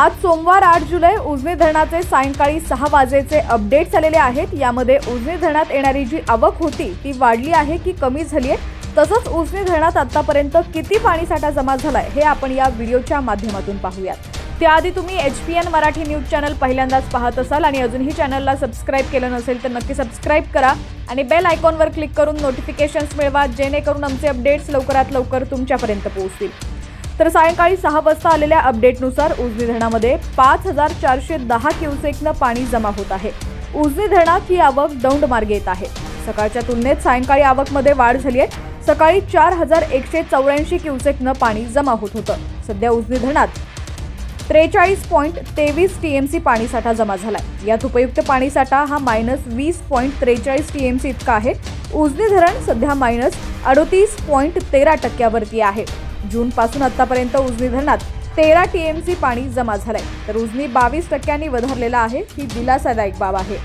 आज सोमवार आठ जुलै उजनी धरणाचे सायंकाळी सहा वाजेचे अपडेट्स आलेले आहेत. यामध्ये उजनी धरणात येणारी जी आवक होती ती वाढली आहे की कमी झाली आहे? तसंच उजनी धरणात आतापर्यंत किती पाणीसाठा जमा झालाय हे आपण या व्हिडिओच्या माध्यमातून पाहूयात. त्याआधी तुम्ही H P N Marathi news channel पहिल्यांदाच पाहत असाल आणि अजूनही चॅनलला सबस्क्राईब केलं नसेल तर नक्की सबस्क्राईब करा आणि बेल आयकॉनवर क्लिक करून नोटिफिकेशन्स मिळवा जेणेकरून आमचे अपडेट्स लवकरात लवकर तुमच्यापर्यंत पोहोचतील. तर सायंकाळी सहा वाजता आलेल्या अपडेटनुसार उजनी धरणामध्ये पाच हजार चारशे दहा क्युसेकनं पाणी जमा होत आहे. उजनी धरणात ही आवक दौंड मार्गे येत आहे. सकाळच्या तुलनेत सायंकाळी आवकमध्ये वाढ झाली आहे. सकाळी चार हजार एकशे चौऱ्याऐंशी क्युसेकनं पाणी जमा होत होतं. सध्या उजनी धरणात त्रेचाळीस पॉईंट तेवीस टी एम सी पाणीसाठा जमा झालाय. यात उपयुक्त पाणीसाठा हा मायनस वीस पॉईंट त्रेचाळीस टी एम सी इतका आहे. उजनी धरण सध्या मायनस अडोतीस पॉईंट तेरा टक्क्यावरती आहे. जूनपासून आतापर्यंत उजनी धरणात तेरा टी एम सी पाणी जमा झालंय. तर उजनी बावीस टक्क्यांनी वधारलेला आहे ही दिलासादायक बाब आहे.